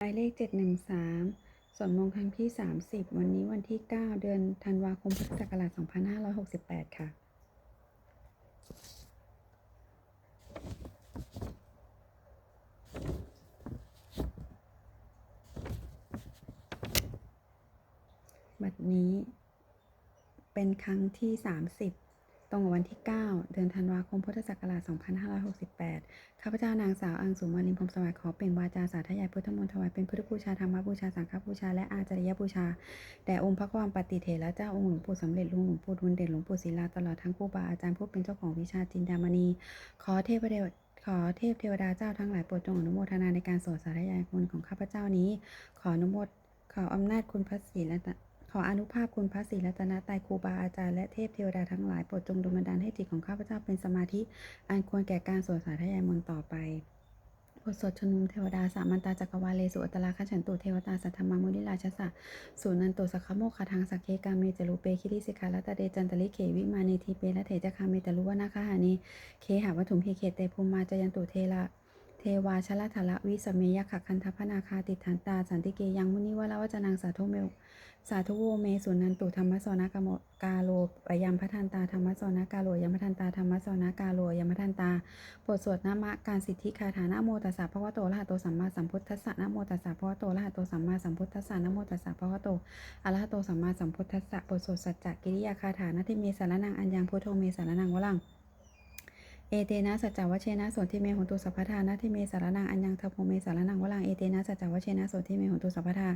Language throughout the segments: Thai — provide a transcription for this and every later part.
หมายเลข 713สวนมงครั้งที่ 30 วันนี้วันที่ 9 เดือนธันวาคมพุทธศักราช2568 ค่ะ บัดนี้เป็นครั้งที่ 30 ตรงกับวันที่ 9 เดือนธันวาคมพุทธศักราช 2568 ข้าพเจ้านางสาวอังสุมาลินพรมสวัสดิ์ขอเปล่งวาจาสาธยายพุทธมนต์ถวายเป็นพุทธบูชาธรรมบูชาสังฆบูชาและอาจาริยบูชา แด่องค์พระความปฏิเถระเจ้าองค์หลวงปู่สำเร็จลุงหลวงปู่ทุนเด่นหลวงปู่ศิลาตลอดทั้งครูบาอาจารย์ผู้เป็นเจ้าของวิชาจินดามณี ขอเทพเทวขอเทพเทวดาเจ้าทั้งหลายโปรดจงอนุโมทนาในการสวดสาธยายมนต์ของข้าพเจ้านี้ ขออนุโมทขออำนาจคุณพระศรีและ ขออนุภาพคุณพระศรีรัตนตรัยครูบาอาจารย์และเทพเทวดาทั้งหลายโปรดจงดลบันดาลให้จิตของข้าพเจ้าเป็นสมาธิอันควรแก่การสวดสาธยายมนต์ต่อไปบทสวดชนุมเทวดาสามันตาจักรวาเลสุอัตตราคัจฉันตุเทวตาสัทธรรมมุนิราชสะสุนันตุสัคขโมคาทางสักเคกาเมจรูเปคิริสิกาลตเดจันตลิเขวิมาเนทีเปและเถจคาเมตลุวนาคาหานีเคหาวัตุมเฮเคเตภูมาจยันตุเทระ เทวาชลทละวิสเมยขคันทพนาคาติฐานตาสันติเกยังมุนิวะละวจนังสาธุเมวสาธุโวเมสุนันตุธรรมสนากโมกาโลปยามพทันตาธรรมสนากาโลยมพทันตาธรรมสนากาโลยมพทันตาบทสวดนามะการสิทธิคาถานะโมตัสสะพระวะโตอะระหะโตสัมมาสัมพุทธัสสะนะโมตัสสะพระวะโตอะระหะโตสัมมาสัมพุทธัสสะนะโมตัสสะพระวะโตอะระหะโตสัมมาสัมพุทธัสสะบทสวดสัจจกิริยาคาถานะทิเมสารนังอัญญังพุทโธเมสารนังวลัง เอเตนะสัจจวเชนะโสทิเมหุตุสัพพทานาทิเมสารนังอัญญังทัพโพเมสารนังวลังเอเตนะสัจจวเชนะโสทิเมหุตุสัพพทา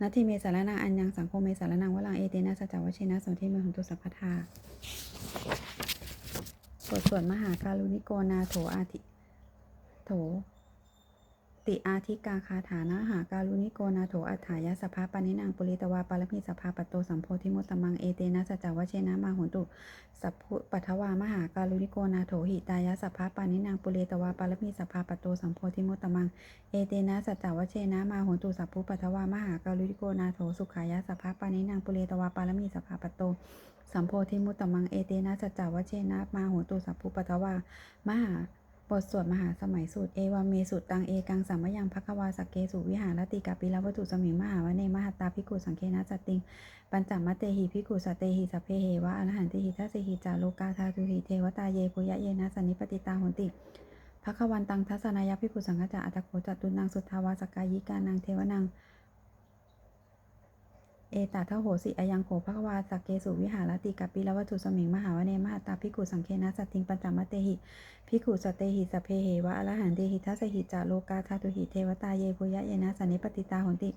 นาทิเมสารนังอัญญังสังโฆเมสารนังวลังเอเตนะสัจจวเชนะโสทิเมหุตุสัพพทาบทสวดมหาการุณิโกนาโถอาทิโถ ติอาทิกาคาถานะหาการุณิโกนาโถอัฏฐายะสภาปนินางปุริตวาปารมีสภาปตโตสัมโพธิมุตตมังเอเตนะสัจจวเชนะมาหุนตุสัพพุปัทวามหาการุณิโกนาโถหิตายสัพพะปนินางปุเรตวาปารมีสัพพาปตโตสัมโพธิมุตตมังเอเตนะสัจจวเชนะมาโหนตุสัพพุปัทวามหาการุณิโกนาโถสุขายสัพพะปนินางปุเรตวาปารมีสัพพาปตโตสัมโพธิมุตตมังเอเตนะสัจจวเชนะมาโหนตุสัพพุปัทวามหา บทสวดมหาสมัยสูตรเอวาเมสุตังเอกังสัมมยังภควาสักเกสุวิหารติกาปิลวัตถุสมิงมหาวเนมหัตตาภิกุสังเคนะจติง ปัญจมัตเตหิภิกุสตเตหิสัพเพเหวะอรหันติหิทัสหิจาโลกาธาตุหิเทวตาเยปุยะเยนะสันนิปติตาหนติภควันตังทัศนายภิกุสังฆจาอัตโขจตุนังสุทธาวาสกายิกานังเทวนัง เอตาทโหสิอายังโขภควาสักเกสุวิหารติกัปปิลวัตถุสมิงมหาวเนมหัตตาภิกุสังเคนะสตติงปัญจมัตเตหิภิกุสเตหิสเพเหวะอรหันติหิทัสหิจาโลกาธาตุหิเทวตาเยปุยะเยนะสันนิปติตาหนติ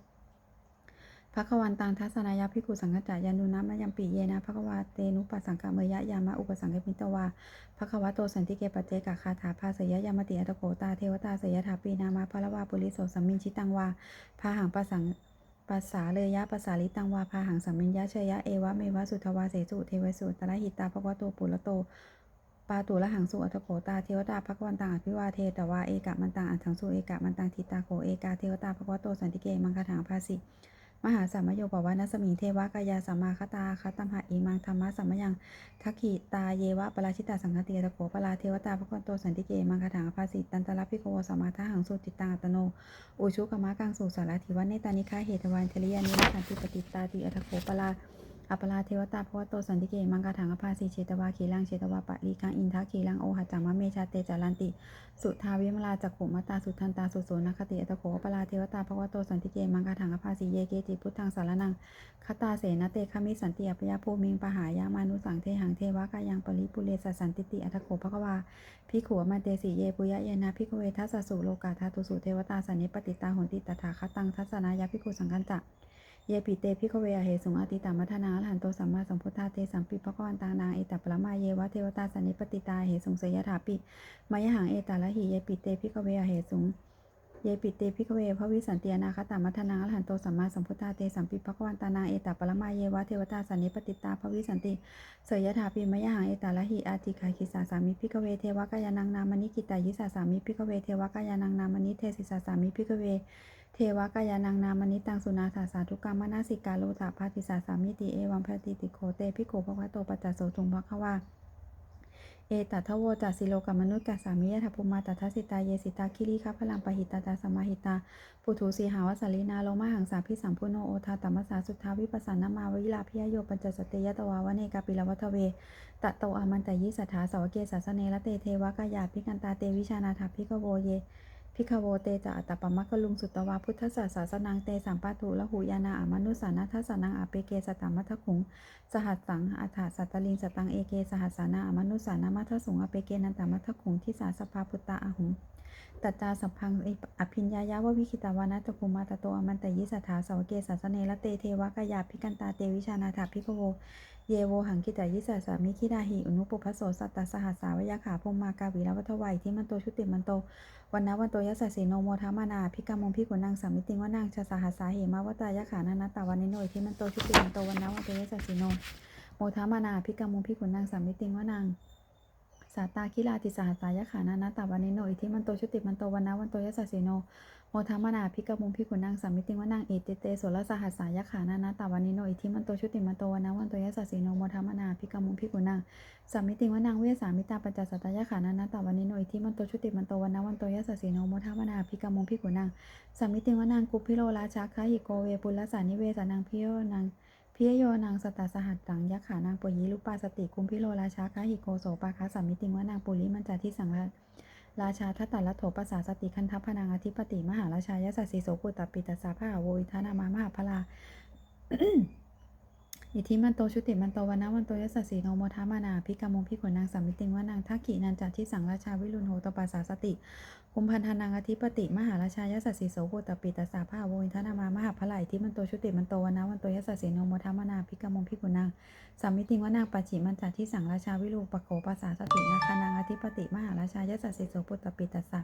ภควันตังทัศนายภิกุสังฆจายันนุนะมะยัมปิเยนะภควาเตนุปัสสังกะเมยะยามะอุปสังกมิตวาภควะโตสันติเกปเจกะคาถาภาสยยามติอัตโกตาเทวตาสยถาปีนามาภละวาปุริโสสัมมินชิตังวาพาหังปะสัง ปัสสาเลยะปัสสาลิตังวาพาหังสัมมินยะเชยะเอวะเมวะสุทวาเสสุเทวสุตระหิตาภควะโตปุระโตปาตุละหังสุอัตโขตาเทวตาภควันตังอภิวาเทตวาเอกะมันตังอันทังสุเอกะมันตังทิตาโขเอกาเทวตาภควโตสันติเกมังคาถังภาสิ มหาสัมมโยปวานัสมิงเทวกายาสัมมาคตาคตัมหะอิมังธรรมะสัมมยังทักขิตาเยวะปราชิตาสังฆติยตะโขปราเทวตาพระคนโตสันติเกมังคาถางภาสิตันตลพิโกสัมมาทาหังสุติตังอัตโน อุชุกมะกังสุสารถิวันเนตานิคาเหตวันเทริยานิสันติปติตาติอัตโขปรา อัปลาเทวตาภวโตสันติเกมังกาถังอภาสีเชตวาขีลังเชตวาปะลีกังอินทักขีลังโอหัจจามะเมชาเตจารันติ สุทาวิมลาจักขุมตาสุทันตาสุโสนคติอัตโขปลาเทวตาภวโตสันติเกมังกาถังอภาสีเยเกติพุทธังสารนังคตาเสนเตคามิสันติอัปยาภูมิงปหายามานุสังเทหังเทวะกายังปริปุเรสสันติติอัตโขภควาพิขวมาเตสีเยปุยะเยนะพิกเวทัสสุโลกาธาตุสุเทวตาสันนิปติตาหนติตถาคตังทัศนายาพิกุสังกันจะ เยปิเตพิกเวอเหสุงอติตามัทนาหันโตสัมมาสัมพุทธาเตสัมปิภะกวันตานางเอตัปปะมาเยวะเทวตาสันนิปติตาเหสุงเสยถาปิมายหังเอตาละหิเยปิเตพิกเวอเหสุงเยปิเตพิกเวพระวิสันติยนาคตามัทนาหันโตสัมมาสัมพุทธาเตสัมปิภะกวันตานางเอตัปปะมาเยวะเทวตาสันนิปติตาพระวิสันติเสยถาปิมายหังเอตาละหิอาติคาคิสาสามิพิกเวเทวกายานังนามนิกิตายิสาสามิพิกเวเทวกายานังนามนิเทศิสาสามิพิกเว เทวกายานังนามนิตังสุนาสาสาทุกรรมนาสิกาโลตาภาติสาสามิติเอวัมพติติโคเตพิโกภควะโตปัจจโสทุงภควาเอตัทโวจัสสิโลกัมนุษย์กัสามิยะทัพพุมาตัทสิตาเยสิตาคิริคัพลังปหิตาตาสมาหิตา ปุถุสีหาวสลีนาโลมาหังสาพิสัมพุโนโอทาตัมมสสาสุทธาวิปัสสนามาวิลาพิยโยปัญจสตติยตวาวเนกาปิลวัทเวตะโตอามันตยิสัทธาสวเกศาสเนละเตเทวกายาพิกันตาเตวิชานาถาพิกโวเย พิคโวเตจะอัตตปมะคคลุงสุตวาพุทธศาสาสนางเตสัมปาทุละหูยานาอามนุสานาทัสนังอาเปเกสตามัทคุง สหัสสังอัฏฐสัตตลิงสตังเอเกสหัสสานาอามนุสานามัทสุงอเปเกนันตามัทคุงที่สาสภาพุตตาอาหุง ตัจจาสัพพังอภิญญายาววิคิตาวานัตคุมาตโตอมันตยิสัทธาสาวเกสาสเนละเตเทวกายาพิกันตาเตวิชานาถาพิกโว เยโวหังคิตายิสัสามิคิดาหิอุนุปุพพโสสัตตสหัสสาวยาขาพมมากาวิรวัฏวัยที่มันโตชุติมันโตวันนะวันโตยัสสะสีโนโมทามานาพิกามงพิกุนังสามิติงวนังชะสหัสสาเหมาวตายะขานานาตาวันนิโนอิทิมันโตชุติมันโตวันนะวันโตยัสสะสีโนโมทามานาพิกามงพิกุนังสามิติงวนัง สาตาคิลาติสหัสายะขานานาตาวันนิโน อิทิมันโตชุติมันโตวันนะวันโตยัสสะสีโน โมทามานาพิกามงพิกุนังสามิติวนังเอติเตโสรสหัสสายะขานานาตาวันนิโน อิทิมันโตชุติมันโตวันนะวันโตยัสสะสีโน โมทามานาพิกามงพิกุนังสามิติวนังเวสามิตาปัญจสัตยะขานานาตาวันนิโน อิทิมันโตชุติมันโตวันนะวันโตยัสสะสีโน โมทาวนาพิกามงพิกุนังสามิติวนังกุพิโรราชาคาหิโกเวปุลลสานิเวสานังพิโยนัง พิยโยนางสตาสหัสตังยะขานางปุยิลุปปาสติคุมพิโรราชาคาหิโกโสปาคาสามิติวนังปุริมันจาที่สังราราชาทัตตะละโถปัสสาสติคันทัพพนางอธิปติ มหาราชายสัสสิโสกุตตปิตสสาภาโวอิทานามา มหาพลา อิทธิมันโตชุติมันโตวันนะวันโตยสสีโนโมทามานาพิกามงพิขนางสามิติงวานางทักขินันจัที่สังราชาวิรุณโหตปัสสาสติคุมพันธานังอธิปติ มหาราชายสสีโสโหตปิตสสาภาโวินทนามามหาพลายที่มันโตชุติมันโตวันนะวันโตยสสีโนโมทามานาพิกามงพิขนางสามิติงวานางปัจฉิมันจัที่สังราชาวิรุปโขปัสสาสตินาคานังอธิปติ มหาราชายสสีโสโหตปิตสสา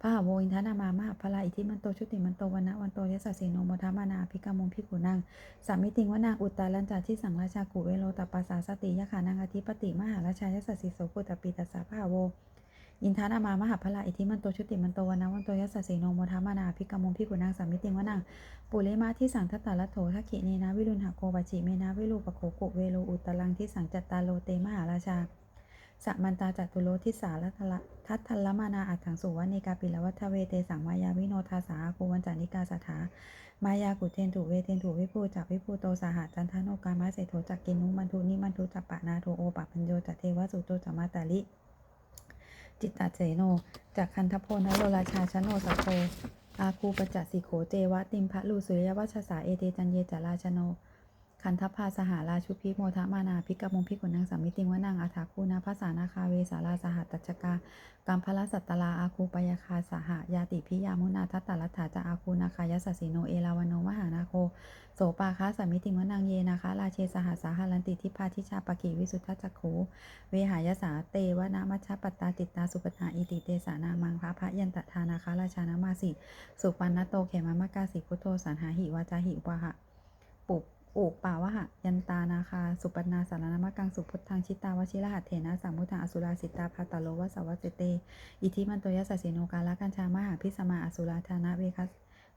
พระหาโวอินทนามามหาพลาอิทิมันโตชุติมันโตวันนะวันโตยสสสีโนโมทามานาภิกามงพิกุนังสามิติงวนางอุตตาลันจาที่สังราชากุเวโลตปาสาสติยะขานางอธิปติมหาราชายสสสีโสกุตปิตัสสะพระหาโวอินทานามามหาพลาอิทิมันโตชุติมันโตวันนะวันโตยสสสีโนโมทามานาภิกามงพิกุนังสามิติงวนางปุเรมาที่สังทัตตาละโถทักขิเนนะวิรุณหโกปจิเมนะวิรูปโขโกเวโลอุตตลังที่สังจัตตาโลเตมหาราชา สัมันตาจัตุโลทิสาลัทละทัตทลมานาอัตถังสุวรรณิกาปิลวัฏเวเตสังมายาวิโนทาสากูวันจานิกาสถามายากุเทนถุเวเทนถุวิภูจักวิภูโตสาหจันทโนกามาเสโทจักกินุมันทุนิมันทุจักปะนาโทโอปะพัญโยจักเทวสุโตจักมาตาลิ จิตตเจโนจากคันทโพนโลราชาชโนสัพโพอาคูปจัสสิโขเจวะติมพะลูสุริยวัชสาเอเตจันเยจาราชโน คันทพาสหาราชุพิโมทะมานาพิกมงพิกุนังสามิติงวนางอาถาคูนาภาษานาคาเวสาราสหัตตักากัมพลสัตตลาอาคูปยาคาสหายาติพิยามุนาทัตตลัตถาจะอาคูนาคายสสิโนเอลาวโนมหานาโคโสปาคาสามิติงวนางเยนาคาราเชสหสาหารันติทิพาทิชาปกิวิสุทธจักขูเวหายสาเตวนามัชฌปตตาติตตาสุปนาอิติเตสานามังพระพระยันตทานาคาราชานามาสิสุปันนโตเขมามกาสิพุโธสันหาหิวาจาหิวะหะปุ อุปาวะหะยันตานาคา สุปนาสารนามกังสุพุทธังชิตาวชิรหัตเถนะสัมมุทังอสุราสิตาภาตโลวสวัสเต อิทิมันโตยัสสะเสโนกาลกัญชามหาพิสมาอสุราธานะเวคัส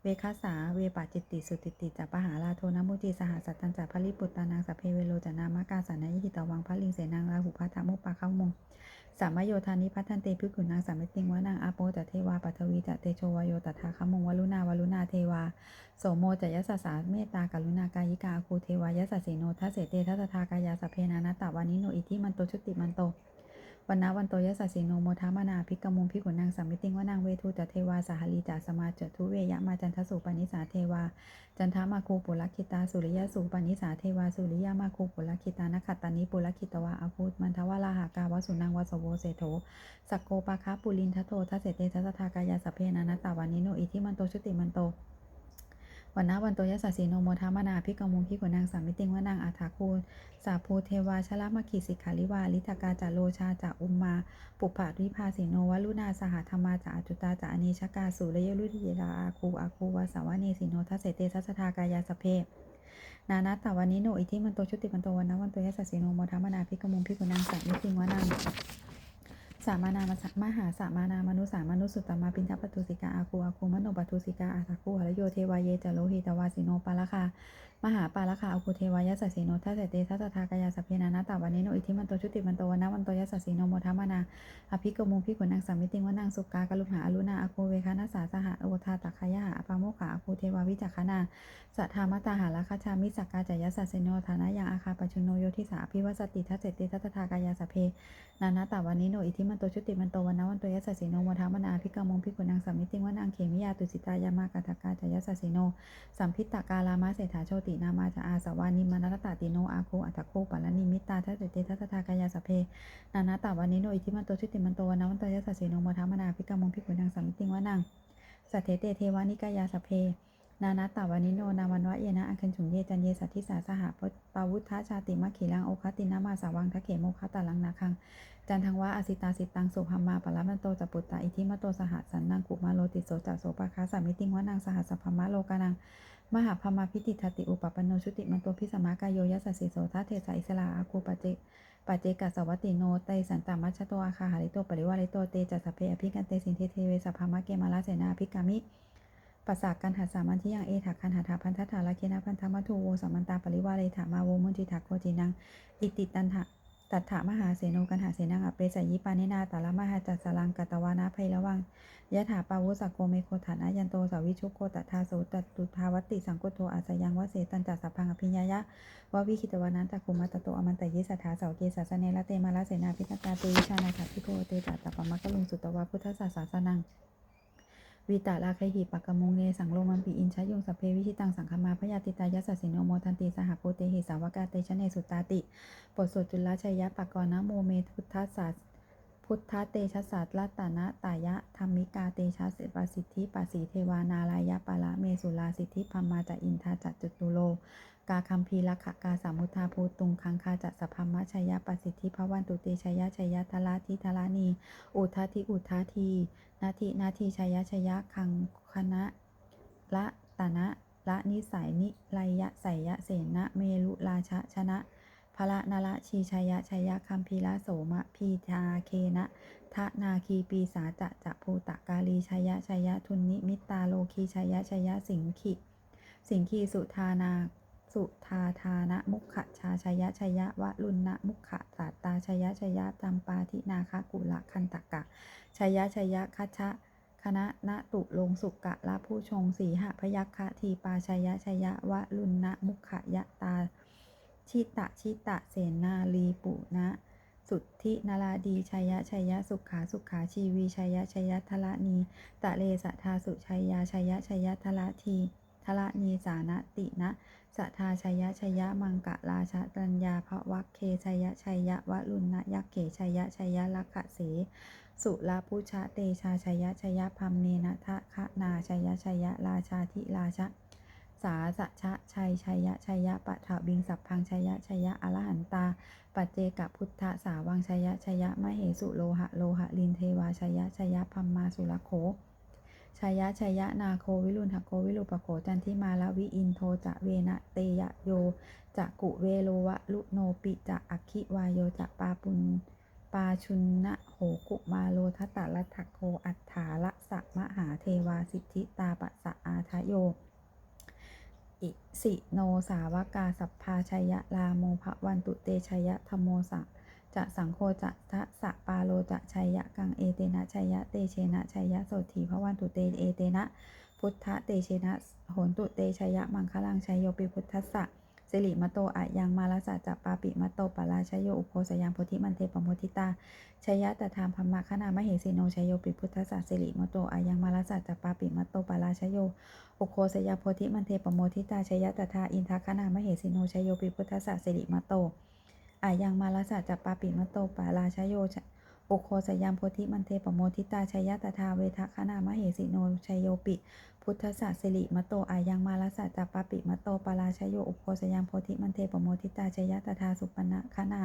เวคัสสาเวปาจิตติ สุติติจัปหาลาโทนมุติสหสัตตัญจัพลิปุตตานังสัพเพเวโลจนามกาสานายิหิตวังพระลิงเสนังราหุพัทธมุปปะเข้ามง สามโยธานิพัฒนเตพิกุนางสามิติงวานางอาโปจะเทวาปัทวีจะเตโชวโยตถาคมงวลุนาวลุนาเทวาโสโมจะยสสสาเมตตากรุณากายิกาคูเทวายสสสีโนทัสเสเตทัสทากายาสเพนานาตวานิโนอิทิมันโตชุติมันโต วันนะวันโตยสสสิโนโมทามานาภิกมุงพิกุณังสามิติงวานางเวทูจะเทวาสหลีจาสมาจทุเวยะมาจันทสุปนิสาเทวา จันทามาคูปุลคิตาสุริยสุปนิสาเทวาสุริยามาคูปุลคิตานักขัตตานิปุลคิตวาอาภูตมันทวาลาหากาวสุนังวสโวเสโถสักโกปาคาปุลินทโททัสเสเตทัสทากายาสเพนานาตาวานิโนอิทิมันโตชุติมันโต วันนะวันโตยสสสีโนโมทามนาพิกมุงพิกุนางสามิติงวานางอาถาคูสาภูเทวาชลามคิสิกขาลิวาลิตากาจาโลชาจาอุมมา ปุปปาริภาสิโนวลุนาสหธรรมาจาอจุตาจาอเนชกาสุรยลุทิยาอาคูอาคูวาสาวเนสิโนทัสเสเตทัสทากายาสเพนานาตาวานิโนอิทิมันโตชุติมันโตวันนะวันโตยสสสีโนโมทามนาพิกมุงพิกุนางสามิติงวานาง สามานามาสัมหาสามานามนุสามนุสุตตมาปินทปัตุสิกาอาคูอาคูมโนปัตุสิกาอาตาคูหรโยเทวายเยจโลหิตวาสิโนปาละคามหาปาลคาอาคุเทวายสสสีโนทัสเสเตทัสทากายาสพเพนานาตาวันนโนอิทิมันโตชุติมันโตวันนาวันโตยัสสสีโนโมทัมมานาอภิกมุงพิกุนังสามิติงวนังสุกากลุมหาอรุณาอโคเวคานาสาสหะโอทาตคายะหะอปาโมขาอาคุเทวาวิจักขณาสัทธามตาหาราคาชามิสักกาจายสสสีโนฐานะยังอาคาปชุโนโยทิสาอภิวัสติทัสเสเตทัสทากายาสพเพนานาตาวันนโนอิทิมันโตชุติมันโตวันนาวันโตยัสสสีโนโมทัมมานาอภิกมงพิกุนังสามิติงวนังเขมิยาตุสิตายามากาตกาจายสสสีโนสัมพิตตกาลามาเศรษฐาโชตินามาจะอาสวานิมานรตติโนอาโคอัตโคปัลนิมิตาทัตเตทัตทากายาสเพนานาตาวันนิโนอิทิมันโตชุติมันโตวันาวันตยัสเสโนมทามนาภิกามงพิกุนังสัมมิติงวนังสัทเทเตเทวานิกายาสเพ นานาตาวานิโน นาวันวะเยนะอังคันฉุงเยจันเยสัทธิสาสหปาวุธาชาติมะขีลังโอคตินามาสาวังทะเขโมคตาลังนาคัง จันทังวะอสิตาสิตังสุภมมาปะละมันโตจัปุตตาอิทิมะโตสหัสันนังกุมาโลติโสจัโสปะคาสามิติงวะนังสหัสสพมะโลกานัง มหาพมาพิติทติอุปปันโนชุติมันโตพิสมากายโยยัสสิโสทัเทสอิสลาอาคูปเจปัจเจกัสวัตติโนไตสันตามัชโตอาคาหาริโตปริวาริโตเตจัสสเพอภิกันเตสินเทเทเวสัพพามะเกมาลาเสนาภิกามิ ปัสสากันหัสามันที่ยังเอถาคันหัตถาพันทัตถาลาเคนะพันธมัทุโวสัมมันตาปริวาเรถามาโวมุนจิถาโคจินังอิติตันหะตัตถามหาเสโนกันหาเสนังอเปสยิปานินาตาละมหาจัสสลังกตวานาภัยระวังยะถาปาวุสโกเมโคฐานะยันโตสาวิชุโกตทาโสตตุทาวติสังกุโตอาสยังวเสตันจัสสะพังอภิญญายะววิคิตวานันตะคุมัตโตอมันตยิสัทธาเสาเกสัสเนละเตมาลเสนาพิกตาตุวิชานาถาพิโกเตจัตตปมะกลุงสุตวะพุทธศาสาสนัง วิตาลาคหิปักกมุงเนสังโลมันปีอินชยุงสพเพวิชิตังสังคมาพยาติตายสสสิโนโมทันติสหโพเตหิสาวกาเตชะเนสุตาติบทสวดจุลชัยยะปะกรณโมเมพุทธศาสพุทธเตชะศาสตรัตตนะตายะธรรมิกาเตชะเสปสิทธิปัสสีเทวานารายะปะละเมสุลาสิทธิพัมมาจะอินทาจัตุตุโลกาคัมพีลักขกาสามุทาภูตุงคังคาจะสพพมะชัยยะปสิทธิภวันตุเตชัยยะชัยยะทลาทิทลานีอุทาทิอุทาที นาทีนาทีชัยยะชัยยะคังคณะละตนะละนิสัยนิไลยะไสยะเสนะเมลุราชะชนะพระนละชีชัยยะชัยยะคัมพีละโสมะพีทาเคนะทะนาคีปีสาจะจะภูตะกาลีชัยยะชัยยะทุนนิมิตาโลคีชัยยะชัยยะสิงขิสิงคีสุธานา สุทาทานะมุขะชาชยะชยะวะลุณนะมุขะตาตาชยะชยะจำปาทินาคกุละคันตกะชยะชยะคัชะคณะนะตุลงสุกะละผู้ชงสีหพยัคคะทีปาชยะชยะวะลุณนะมุขะยะตา ชิตะชิตะเสนาลีปุนะสุทธินาราดีชยะชยะสุขาสุขาชีวีชยะชยะทละนีตะเลสะทาสุชัยยาชยะชยะทละที ละนีสานะตินะสัทธาชัยะชัยะมังกะราชะตัญญาภวัคเคชัยะชัยะวะลุณนะยักเขชัยะชัยะลักขะเสสุลาพุชะเตชาชัยะชัยะพัมเนนะทะคะนาชัยะชัยะราชาธิราชะสาสะชะชัยชัยะชัยะปะถาบิงสัพพังชัยะชัยะอรหันตา ปัจเจกพุทธสาวังชัยะชัยะมเหสุโลหะโลหะลินเทวาชัยะชัยะพัมมาสุรโค ชายะชายะนาโควิรุณหโควิรุปโขจันทิมาลวิอินโทจะเวนะเตยะโยจะกุเวโลวะลุโนปิจะอัคคิวายโยจะปาปุนปาชุนนะโหกุมาโลทัตตะลัทธโคอัฏฐาละสะมหาเทวาสิทธิตาปะสะอาทะโยอิสิโนสาวกาสัพพาชัยยะลาโมภวันตุเตชัยยะธโมสะ จะสังโฆจะทะสะปาโลจะชัยยะกังเอเตนะชัยยะเตเชนะชัยยะโสถีพระวันตุเตเอเตนะ พุทธเตเชนะโหนตุเตชัยยะมังคลังชัยโยปิพุทธสะสิริมโตอะยังมาลสะจะปาปิมโตปะลาชยโยอุโคสยังโพธิมันเทปโมทิตาชัยยะตถามพมะขณามเหสีโนชัยโยปิพุทธัสสะสิริมโตอะยังมาลสะจะปาปิมโตปะลาชยโยอุโคสยาโพธิมันเทปโมทิตาชยะตถาอินทคณามเหสิโนชยโยปิพุทธะสิริมโต อายังมาลสะจัปปาปิมโตปาราชโยชอุโคสยามโพธิมันเทปโมทิตาชยตถาเวทคณามเหสิโนชยโยปิพุทธสสสิริมโตอายังมาลสะจัปปาปิมโตปาราชโยอุโคสยามโพธิมันเทปโมทิตาชยตถาสุปนะคณา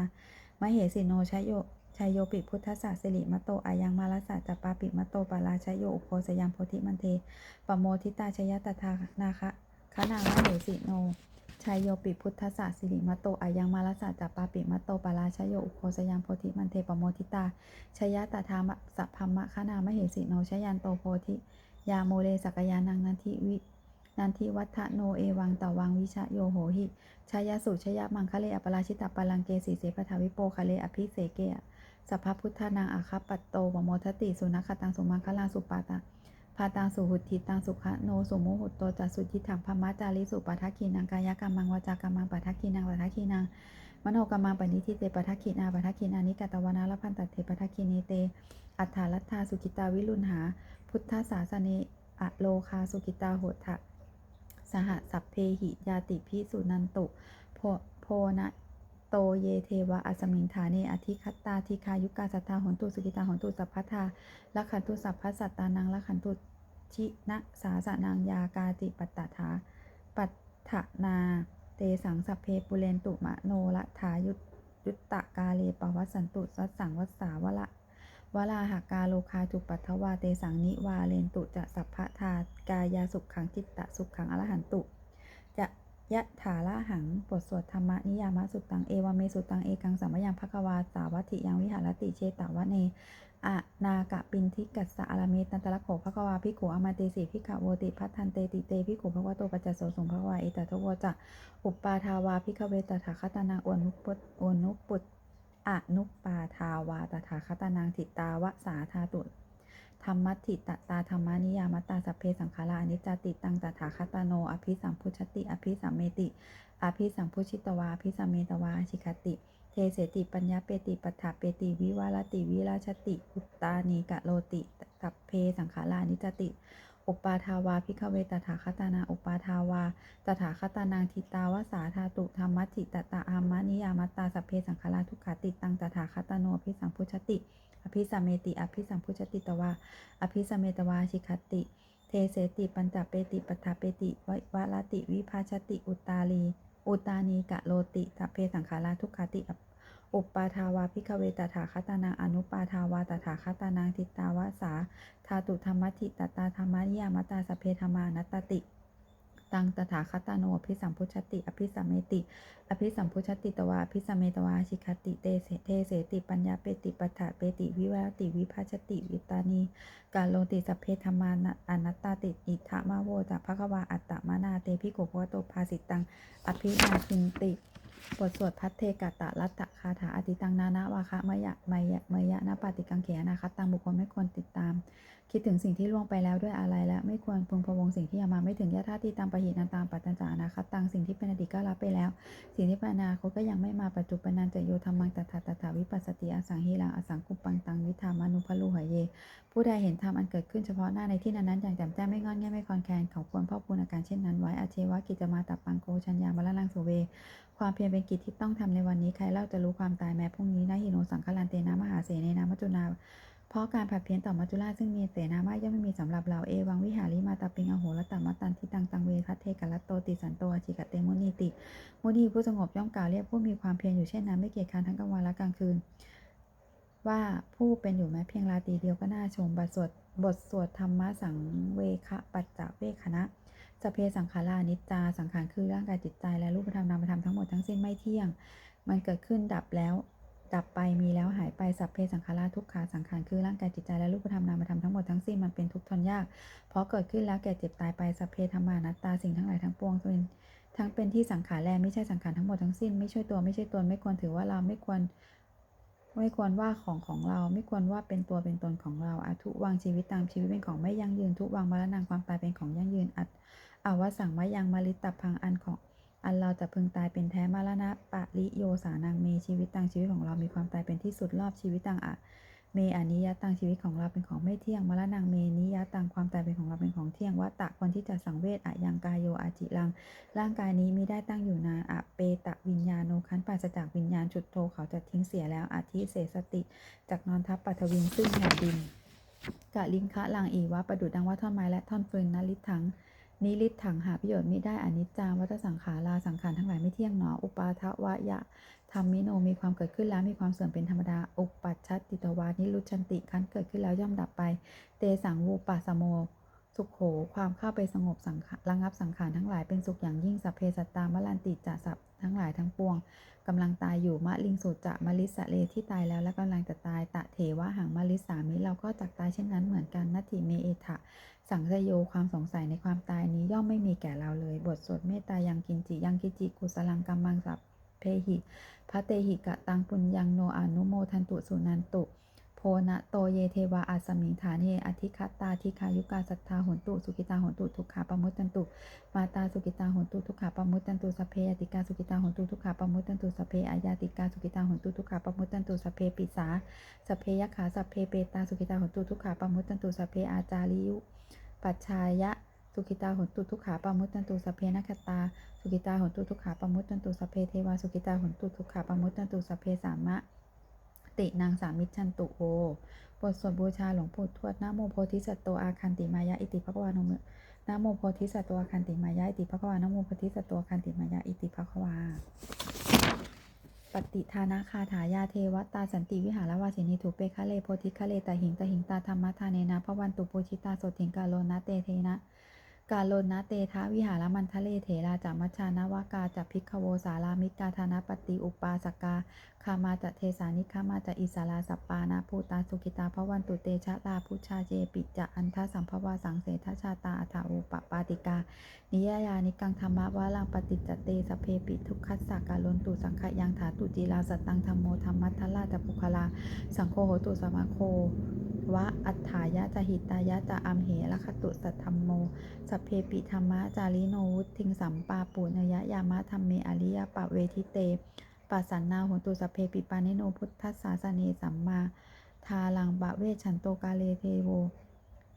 มเหสิโนชยโยชัยโยปิ พุทธสสสิริมโตอายังมาลสะจัปปาปิมโตปาราชโยอุโคสยามโพธิมันเทปโมทิตาชยตถานาคะคณามเหสิโน ชัยโยปิพุทธสสะสิริมโตอายังมาลสะจัปปาปิมโตปาราชโยอุโคสยังโพธิมันเทปโมทิตาชยตถามะสัพพมะคณามเหสิโนชยันโตโพธิยาโมเลสักยานังนันทิวินันทิวัฒโนเอวังตวังวิชะโยโหหิชายสุชยมังคะเลอปราชิตาปลังเกสีเสปทาวิโปคะเลอภิเสเกสัพพพุทธานังอาคัปปัตโตวโมทติสุนัขตังสุมังคลังสุปาตา พาตังสุหุติตังสุขะโนสุโมหุตโตจัสุจิถังพมะจาริสุปัทคินังกายกรรมังวจากรรมังปัทคินังปัทคินังมโนกรรมังปณิทิเตปทักขินาปทักขินานิกตวนาลพันตเทปทักขินีเต อัฏฐาลัทธาสุกิตาวิรุณหา พุทธศาสเนอะโลคาสุกิตาโหทะสหสัพเพหิยาติพิสุนันตุโพโพนะ โตเยเทวะอสมิงฐาเนอธิคัตตาทิคายุกาสัทธาหนตุสุกิตาหนตุสัพพทาละขันตุสัพพสัตตานังละขันตุชินะสาสนังยากาติปัตตถาปัตถนา เตสังสัพเพปุเรนตุมะโนละทายุตยุตตะกาเลปวัสสันตุสัสสังวัสสาวละวลาหากาโลคาจุปัทถวาเตสังนิวาเลนตุจะสัพพะทากายาสุขขังจิตตะสุขขังอรหันตุ จะ ยะถาละหัง บทสวดธรรมนิยามสุตตัง เอวเมสุตตัง เอกังสัมมยังภควา สาวัติยังวิหารติเชตาวะเนอะนากะปินทิกัสสะอารามิตันตระโขภควาภิกขุอมาเตสีภิกขโวติพัทันเตติเตภิกขุภควโตปัจจโสสงภควาเอตทโวจะอุปปาทาวาภิกขเวตถาคตานังอวนุปุตอวนุปุตอนุปปาทาวาตถาคตานังทิตาวะสาธาตุ ธรรมัติตตาธรรมานิยามตาสัพเพสังขารานิจจติตังตถาคตาโน อภิสัมพุชติ อภิสัมเมติ อภิสัมพุชิตวาอภิสัมเมตวาอชิคติ เทเสติปัญญาเปติปัฏฐาเปติวิวาลติวิราชติอุตตานีกะโลติสัพเพสังขารานิจจติ อุปาทาวาพิกเวตถาคตานาอุปาทาวาตถาคตานังทิตาวสาธาตุธรรมัตถิตตาอามานิยามตาสัพเพสังขาราทุกขาติตังตถาคตโนอภิสัมพุชติ อภิสัมเมติ อภิสัมพุชติตวาอภิสัมเมตวาชิคติ เทเสติปัญจเปติปัฏฐาเปติวิวารติวิภาชติ อุตตาลี อุตตานีกะโลติสัพเพสังขาราทุกขาติ อุปปาทาวาพิกเวตถาคตานังอนุปาทาวาตถาคตานังทิตาวสาธาตุธรรมติตตาธรรมนิยามตาสเพธรรมานัตตติตังตถาคตาโนอภิสัมพุชติ อภิสัมเมติ อภิสัมพุชติตวาอภิสัมเมตวาชิคติเตเสเทเสติปัญญาเปติปัฏฐาเปติวิวาติวิภาชติวิตานีกาโลติสัพเพธรรมานอนัตตาติอิทธมาโวจะภควาอัตตมานาเตพิโกโพโตภาสิตัง อภินาคินติ บทสวดพัทเทกะตะรัตตะคาถาอติตังนานาวาคะมยะมยะมยะนาปาติกังเขนะคะตังบุคคลไม่ควรติดตาม คิดถึงสิ่งที่ล่วงไปแล้วด้วยอะไรและไม่ควรพึงพะวงสิ่งที่ยังมาไม่ถึงยะธาติตามปะหินันตามปัจจานะคะตังสิ่งที่เป็นอดีตก็รับไปแล้ว สิ่งที่เป็นอนาคตก็ยังไม่มาปัจจุบันนันจะโยธรรมังตถาตถาวิปัสสติอสังหิรังอสังคุปปังตังวิธามานุพลุหะเย ผู้ใดเห็นธรรมอันเกิดขึ้นเฉพาะหน้าในที่นั้นๆอย่างแจ่มแจ้งไม่งอนแง่ไม่คลอนแคลนเขาควรพ่อพูนอาการเช่นนั้นไว้อาเชวะกิจมาตับปังโกชัญญามาละลังสุเว ความเพียรเป็นกิจที่ต้องทำในวันนี้ใครเล่าจะรู้ความตายแม้พรุ่งนี้นะหิโนสังฆลันเตนะมหาเสนนะมัจจุนา เพราะการผัดเพี้ยนต่อมัจจุราชซึ่งมีเสนามาย่อมไม่มีสำหรับเราเอวังวิหาริมาตาปิงอโหรตังมัตันทิตังตังเวพัทเทกัลโตติสันโตอจิกะเตมุนีติ มุนีผู้สงบย่อมกล่าวเรียกผู้มีความเพียรอยู่เช่นนั้นไม่เกียจคร้านทั้งกลางวันและกลางคืน ว่าผู้เป็นอยู่แม้เพียงราตรีเดียวก็น่าชมบทสวดบทสวดธรรมะสังเวคะปัจจเวคณะ สพเพสังขารานิจจา สังขารคือร่างกายจิตใจและรูปธรรมนามธรรมทั้งหมดทั้งสิ้นไม่เที่ยง มันเกิดขึ้นดับแล้ว ดับไปมีแล้วหายไปสัพเพสังขาราทุกขาสังขารคือร่างกายจิตใจและรูปธรรมนามธรรมทั้งหมดทั้งสิ้นมันเป็นทุกข์ทนยาก เพราะเกิดขึ้นแล้วแก่เจ็บตายไปสัพเพธรรมานัตตาสิ่งทั้งหลายทั้งปวงเป็นทั้งเป็นที่สังขารแลไม่ใช่สังขารทั้งหมดทั้งสิ้นไม่ใช่ตัวไม่ใช่ตนไม่ควรถือว่าเราไม่ควรไม่ควรว่าของของเราไม่ควรว่าเป็นตัวเป็นตนของเราอาทุวางชีวิตตามชีวิตเป็นของไม่ยั่งยืนทุวางมรณะความตายเป็นของยั่งยืนอัต อาวสังมะยังมลิตตพังอันของอันเราจะพึงตายเป็นแท้มรณะปะริโยสานังเมชีวิตตังชีวิตของเรามีความตายเป็นที่สุดรอบชีวิตตังอะเมอานิยตังชีวิตของเราเป็นของไม่เที่ยงมรณะเมนิยตังความตายเป็นของเราเป็นของเที่ยงวัตตะคนที่จะสังเวชอะยังกายโยอาจิลัง ร่างกายนี้มิได้ตั้งอยู่นานอะเปตะวิญญาโนคันปราศจากวิญญาณจุดโทเขาจะทิ้งเสียแล้วอาทิเสสติจากนอนทับปัทวินซึ่งแผ่นดินกะลิงคะลังอีวะประดุดดังว่าท่อนไม้และท่อนฟืนนลิทัง นิริตถังหาประโยชน์มิได้อนิจจาวัฏสังขาราสังขารทั้งหลายไม่เที่ยงหนอ อุปาทวะยะธรรมมิโนมีความเกิดขึ้นแล้วมีความเสื่อมเป็นธรรมดา อุปัชชติตวานิรุชันติคันเกิดขึ้นแล้วย่อมดับไป เตสังวูปัสสโม สุขโข ความเข้าไปสงบสังขาระงับสังขารทั้งหลายเป็นสุขอย่างยิ่งสัพเพสัตตามลันติจะสัพทั้งหลายทั้งปวงกำลังตายอยู่มะลิงสุจะมะลิสะเลที่ตายแล้วและกำลังจะตายตะเถวะหังมะลิสามิเราก็จักตายเช่นนั้นเหมือนกันนัตถิเมเอทะสังสโยความสงสัยในความตายนี้ย่อมไม่มีแก่เราเลย บทสวดเมตตายังกินจิยังกิจิกุสลังกัมมังสัพเพหิพระเตหิกะตังปุญญังโนอนุโมทันตุสุนันตุ โพนะโตเยเทวาอัสมิงฐานเฮอธิคตาทิคายุกาสัทธาหนตุสุกิตาหนตุทุกขาปมุตตันตุ มาตาสุกิตาหนตุทุกขาปมุตตันตุสเพยติกาสุกิตาหนตุทุกขาปมุตตันตุสเพอายาติกาสุกิตาหนตุทุกขาปมุตตันตุสเพปิสาสเพยขาสเพเปตาสุกิตาหนตุทุกขาปมุตตันตุสเพอาจาริยุปัจชายะสุกิตาหนตุทุกขาปมุตตันตุสเพนัคตา สุกิตาหนตุทุกขาปมุตตันตุสเพเทวาสุกิตาหนตุทุกขาปมุตตันตุสเพสามะ ตินางสามิจฉันตุโอบทสวดบูชาหลวงปู่ทวดนะโมโพธิสัตโตอาคันติมายะอิติภควานมนะโมโพธิสัตโตอาคันติมายะอิติภควานะโมโพธิสัตโตอาคันติมายะอิติภควาปฏิทานาคาถายาเทวตาสันติวิหารวาสินีถูเปคะเลโพธิคะเลตหิงตหิงตาธรรมทาเนนะพระวันตุปูชิตาโสถิงกาโลนะเตเทนะ กาโลนะเตทะวิหารมันทะเลเถราจามัชชานาวากาจัพิกขโวสารามิกาธานปฏิอุปาสกาคามาจะเทสานิคามาจะอิสาราสัปปานาภูตาสุกิตาพระวันตุเตชะลาพุชาเจปิจะอันทสัมภวาสังเสทชาตาอัฐอุปปาติกา นิยายานิกังธรรมะวาลังปฏิจเตสเพปิทุกขัสสะกาลนตุสังขยังถาตุจีลาสตังธรรมโมธรรมัททลาจะปุคลา สังโฆโหตุสมาโควะอัฏฐายะจะหิตายะจะอัมเหละคตุสัทธรรมโมสพเพปิธรรมะจาริโนวุทิงสัมปาปุณยะยามะธรรมเมอริยปะเวทิเตปัสสันนาโหตุสัพเพปิปานิโนพุทธัสสาสเนสัมมาทาลังบะเวชันโตกาเลเทโว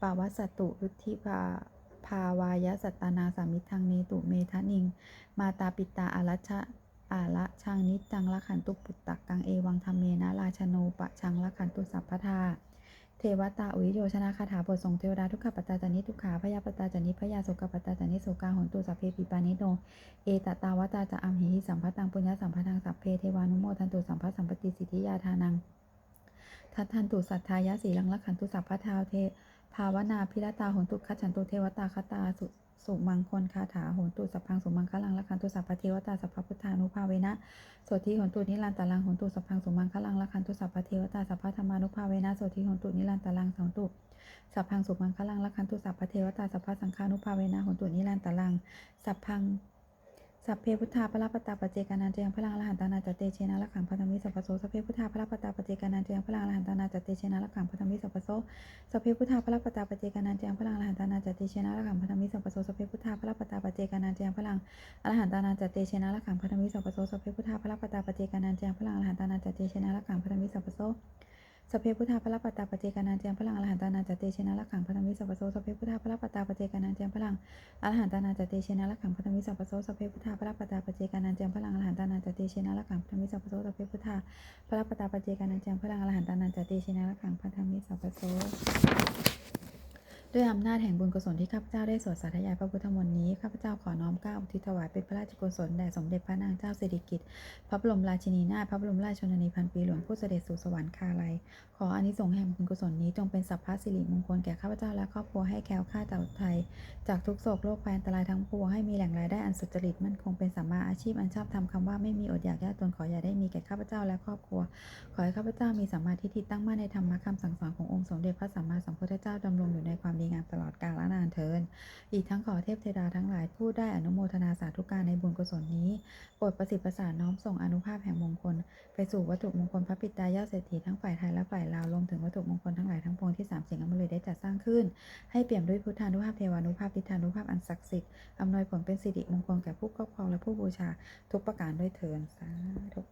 ปาวัสตุรุทธิภาภาวายสัตนาสามิทังเนตุเมทะนิง มาตาปิตาอารัชะอาละชังนิจังละขันตุปุตตักกังเอวังธรรมเมนะราชโนปะชังละขันตุสัพพทา เทวตาอุยโยชนะคาถาบทส่งเทวดาทุกขปัตาจานิทุกขาพยาปัตาจานิพยาโสกปัตาจานิโสกาหนตุสัพเพปิปานิโนเอตตาวตาจะอัมหิสัมภตังปุญญสัมภตังสัพเพเทวานุโมทันตุสัมภสัมปติสิทธิยาทานังทัตทันตุสัทธายะสีลังละขันตุสัพพะทาวเทภาวนาพิรตาหนตุคัจฉันตุเทวตาคตาสุ สุมังคลคาถาโหนตุสัพพังสุมังคลังละคันตุสัพพเทวตาสัพพพุทธานุภาเวนะโสธิโหนตุนิรันตาลังโหนตุสัพพังสุมังคลังละคันตุสัพพเทวตาสัพพธรรมานุภาเวนะโสธิโหนตุนิรันตาลังสองตุสัพพังสุมังคลังละคันตุสัพพเทวตาสัพพสังฆานุภาเวนะโหนตุนิรันตาลังสัพพัง สัพเพพุทธาพระปตตาปเจกานันเจยังพลังอรหันตานาจเตเชนะละขังพัทมิสัพโสสัพเพพุทธาพระปตตาปเจกานันเจยังพลังอรหันตานาจเตเชนะละขังพัทมิสัพโสสัพเพพุทธาพระปตตาปเจกานันเจยังพลังอรหันตานาจเตเชนะละขังพัทมิสัพโสสัพเพพุทธาพระปตตาปเจกานันเจยังพลังอรหันตานาจเตเชนะละขังพัทมิสัพโสสัพเพพุทธาพระปตตาปเจกานันเจยังพลังอรหันตานาจเตเชนะละขังพัทมิสัพโส สัพเพพุทธาพระปตตาปเจกานันเจียงพลังอรหันตานาจเตเชนะละขังพัทมิสัพโสสัพเพพุทธาพระปตตาปเจกานันเจียงพลังอรหันตานาจเตเชนะละขังพัทมิสัพโสสัพเพพุทธาพระปตตาปเจกานันเจียงพลังอรหันตานาจเตเชนะละขังพัทมิสัพโสสัพเพพุทธาพระปตตาปเจกานันเจียงพลังอรหันตานาจเตเชนะละขังพัทมิสัพพโส ด้วยอำนาจแห่งบุญกุศลที่ข้าพเจ้าได้สวดสาธยายพระพุทธมนต์นี้ข้าพเจ้าขอน้อมเกล้าอุทิศถวายเป็นพระราชกุศลแด่สมเด็จพระนางเจ้าสิริกิติ์พระบรมราชินีนาถพระบรมราชชนนีพันปีหลวงผู้เสด็จสู่สวรรคาลัย ขออานิสงส์แห่งบุญกุศลนี้จงเป็นสัพพะสิริมงคลแก่ข้าพเจ้าและครอบครัวให้แคล้วคลาดจากภัยจากทุกโศกโรคภัยอันตรายทั้งปวงให้มีแหล่งรายได้ อันสุจริตมั่นคงเป็นสัมมาอาชีพอันชอบทำคำว่าไม่มีอดอยากยากจนขออย่าได้มีแก่ข้าพเจ้าและครอบครัว ขอให้ข้าพเจ้ามีสัมมาทิฏฐิตั้งมั่นในธรรมะคำสั่งสอนขององค์สมเด็จพระสัมมาสัมพุทธเจ้าดำรงอยู่ในความดีงามตลอดกาลนานเทิน อีกทั้งขอเทพเทดาทั้งหลายผู้ได้อนุโมทนาสาธุการในบุญกุศลนี้โปรดประสิทธิ์ประสานน้อมส่งอนุภาพแห่งมงคล ไปสู่วัตถุมงคลพระปิตายอดเศรษฐีทั้งฝ่ายไทยและฝ่ายลาวรวมถึงวัตถุมงคลทั้งหลายทั้งปวงที่สามสิ่งอมฤตได้จัดสร้างขึ้น ให้เปี่ยมด้วยพุทธานุภาพเทวานุภาพทิฏฐานุภาพอันศักดิ์สิทธิ์อำนวยผลเป็นสิริมงงคลแก่ผู้ครอบครองและผู้บูชาทุกประการด้วยเถินสาธุ